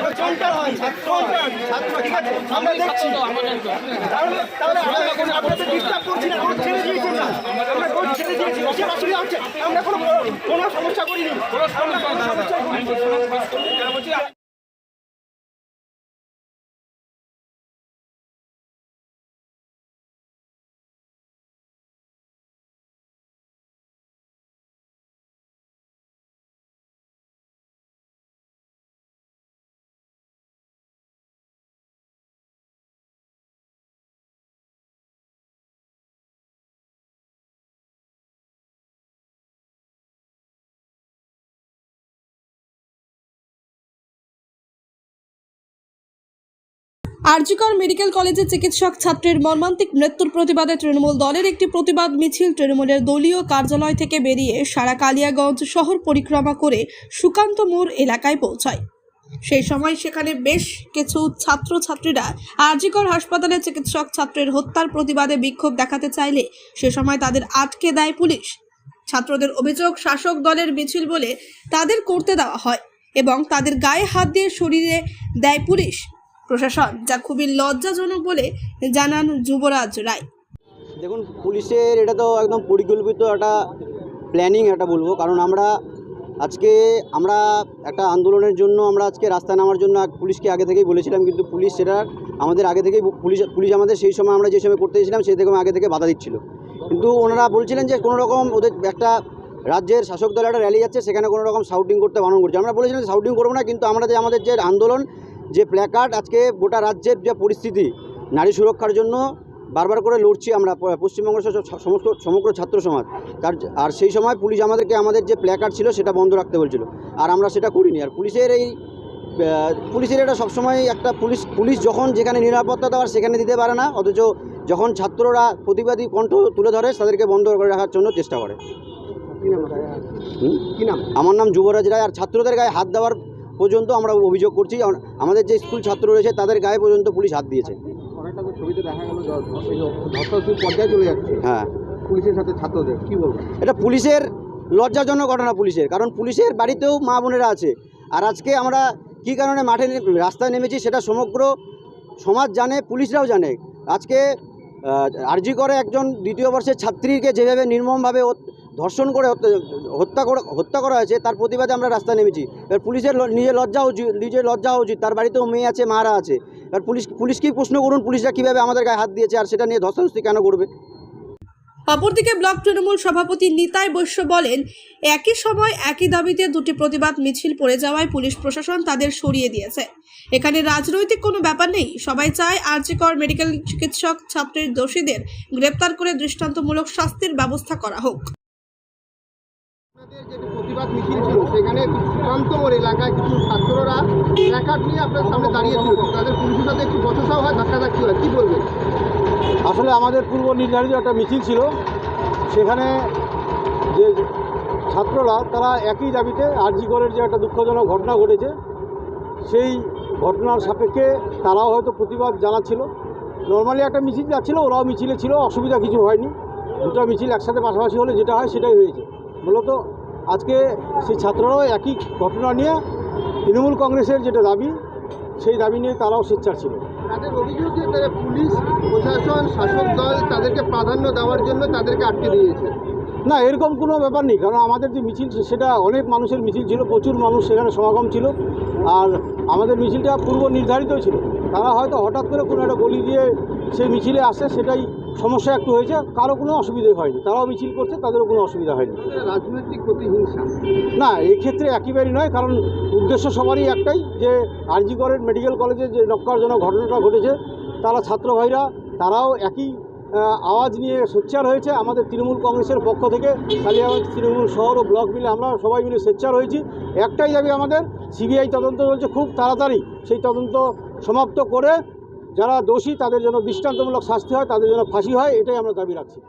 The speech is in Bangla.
হয় ঠিক আছে আমরা দেখছি। তাহলে তাহলে আপনাদের ডিস্টার্ব করছি না আমরা ছেড়ে দিয়েছি না। আমরা ভোট ছেড়ে দিয়েছি যে অসুবিধা আছে। আমরা কোনো কোনো সমস্যা করিনি। কোনো সমস্যা করিনি। আরজিকর মেডিকেল কলেজের চিকিৎসক ছাত্রের মর্মান্তিক মৃত্যুর প্রতিবাদে তৃণমূল দলের একটি প্রতিবাদ মিছিল তৃণমূলের দলীয় কার্যালয় থেকে বেরিয়ে সারা কালিয়াগঞ্জ শহর পরিক্রমা করে সুকান্ত মোড় এলাকায় পৌঁছায়। সেই সময় সেখানে বেশ কিছু ছাত্রছাত্রীরা আরজিকর হাসপাতালে চিকিৎসক ছাত্রের হত্যার প্রতিবাদে বিক্ষোভ দেখাতে চাইলে সে সময় তাদের আটকে দেয় পুলিশ। ছাত্রদের অভিযোগ, শাসক দলের মিছিল বলে তাদের করতে দেওয়া হয় এবং তাদের গায়ে হাত দিয়ে শরীরে দেয় পুলিশ। প্রশাসন, যা খুবই লজ্জাজনক বলে জানান যুবরাজ রায়। দেখুন, পুলিশের এটা তো একদম পরিকল্পিত একটা প্ল্যানিং এটা বলব। কারণ আমরা আজকে, আমরা একটা আন্দোলনের জন্য, আমরা আজকে রাস্তায় নামার জন্য পুলিশকে আগে থেকেই বলেছিলাম, কিন্তু পুলিশ সেটা আমাদের আগে থেকেই পুলিশ পুলিশ আমাদের সেই সময় আমরা যে সময় করতে গেছিলাম সেই থেকে আগে থেকে বাধা দিচ্ছিল। কিন্তু ওনারা বলছিলেন যে কোনো রকম ওদের একটা রাজ্যের শাসক দল একটা র্যালি যাচ্ছে, সেখানে কোনো রকম শাউটিং করতে বারণ করছে। আমরা বলেছিলাম শাউটিং করব না, কিন্তু আমরা যে আমাদের যে আন্দোলন যে প্ল্যাকার্ড আজকে গোটা রাজ্যের যে পরিস্থিতি নারী সুরক্ষার জন্য বারবার করে লড়ছি আমরা পশ্চিমবঙ্গ সমস্ত সমগ্র ছাত্র সমাজ। তার আর সেই সময় পুলিশ আমাদেরকে আমাদের যে প্ল্যাকার্ড ছিল সেটা বন্ধ রাখতে বলছিল। আর আমরা সেটা করিনি। আর পুলিশের এই পুলিশের এটা সবসময় একটা পুলিশ পুলিশ যখন যেখানে নিরাপত্তা দেওয়ার সেখানে দিতে পারে না অথচ যখন ছাত্ররা প্রতিবাদী কণ্ঠ তুলে ধরে তাদেরকে বন্ধ করে রাখার জন্য চেষ্টা করে। আমার নাম যুবরাজ রায়। আর ছাত্রদের গায়ে হাত দেওয়ার পর্যন্ত আমরা অভিযোগ করছি আমাদের যে স্কুল ছাত্র রয়েছে তাদের গায়ে পর্যন্ত পুলিশ হাত দিয়েছে। ছবিতে দেখা গেল পর্যায়ে চলে যাচ্ছে। হ্যাঁ। পুলিশের সাথে ছাত্রদের কি বলব? এটা পুলিশের লজ্জাজনক ঘটনা পুলিশের কারণ পুলিশের বাড়িতেও মা বোনেরা আছে। আর আজকে আমরা কী কারণে মাঠে রাস্তায় নেমেছি সেটা সমগ্র সমাজ জানে পুলিশরাও জানে। আজকে আরজি করে একজন দ্বিতীয় বর্ষের ছাত্রীকে যেভাবে নির্মমভাবে ধর্ষণ করে হত্যা- করা, হত্যা করা হয়েছে, তার প্রতিবাদে আমরা রাস্তায় নেমেছি। এবার পুলিশের নিজের লজ্জা উচিত, নিজের লজ্জা উচিত, তার বাড়িতেও মেয়ে আছে, মারা আছে। এবার পুলিশ পুলিশকেই প্রশ্ন করুন, পুলিশরা কীভাবে আমাদের গায়ে হাত দিয়েছে আর সেটা নিয়ে ধস্তাধস্তি কেন করবে? অপরদিকে ব্লক তৃণমূল সভাপতি নিতাই বৈশ্য বলেন, একই সময় একই দাবিতে দুটি প্রতিবাদ মিছিল পড়ে যাওয়ায় পুলিশ প্রশাসন তাদের সরিয়ে দিয়েছে। এখানে রাজনৈতিক কোনো ব্যাপার নেই, সবাই চায় আরজিকর মেডিকেল চিকিৎসক ছাত্রের দোষীদের গ্রেপ্তার করে দৃষ্টান্তমূলক শাস্তির ব্যবস্থা করা হোক। প্রতিবাদ মিছিল ছিল, সেখানে এলাকায় কিছু ছাত্ররা নিয়ে আপনার সামনে তাদের একটু হয় কি আসলে আমাদের পূর্ব নির্ধারিত একটা মিছিল ছিল। সেখানে যে ছাত্ররা, তারা একই দাবিতে আরজিগড়ের যে একটা দুঃখজনক ঘটনা ঘটেছে, সেই ঘটনার সাপেক্ষে তারাও হয়তো প্রতিবাদ জানাচ্ছিল। নর্মালি একটা মিছিল যাচ্ছিল, ওরাও মিছিলে ছিল, অসুবিধা কিছু হয়নি। দুটো মিছিল একসাথে পাশাপাশি হলে যেটা হয় সেটাই হয়েছে। মূলত আজকে সেই ছাত্ররাও একই ঘটনা নিয়ে তৃণমূল কংগ্রেসের যেটা দাবি সেই দাবি নিয়ে তারাও সোচ্চার ছিল। তাদের অভিযোগ যে তারা পুলিশ প্রশাসন শাসক দল তাদেরকে প্রাধান্য দেওয়ার জন্য তাদেরকে আটকে দিয়েছে। না এরকম কোনো ব্যাপার নেই কারণ আমাদের যে মিছিল সেটা অনেক মানুষের মিছিল ছিল প্রচুর মানুষ সেখানে সমাগম ছিল। আর আমাদের মিছিলটা পূর্ব নির্ধারিত ছিল। তারা হয়তো হঠাৎ করে কোনো একটা গলি দিয়ে সেই মিছিলে আসে সেটাই সমস্যা একটু হয়েছে। কারও কোনো অসুবিধে হয়নি। তারাও মিছিল করছে তাদেরও কোনো অসুবিধা হয়নি। রাজনৈতিক প্রতিহিংসা। না এক্ষেত্রে একেবারেই নয় কারণ উদ্দেশ্য সবারই একটাই যে আরজিগড়ের মেডিকেল কলেজে যে নক্কারজনক ঘটনাটা ঘটেছে তারা ছাত্র ভাইরা তারাও একই আওয়াজ নিয়ে সোচ্চার হয়েছে আমাদের তৃণমূল কংগ্রেসের পক্ষ থেকে। কালিয়াগঞ্জ তৃণমূল শহর ও ব্লক মিলে আমরা সবাই মিলে সোচ্চার হয়েছি। একটাই দাবি আমাদের, সিবিআই তদন্ত চলছে খুব তাড়াতাড়ি। সেই তদন্ত সমাপ্ত করে যারা দোষী তাদের জন্য দৃষ্টান্তমূলক শাস্তি হয়, তাদের জন্য ফাঁসি হয়, এটাই আমরা দাবি রাখছি।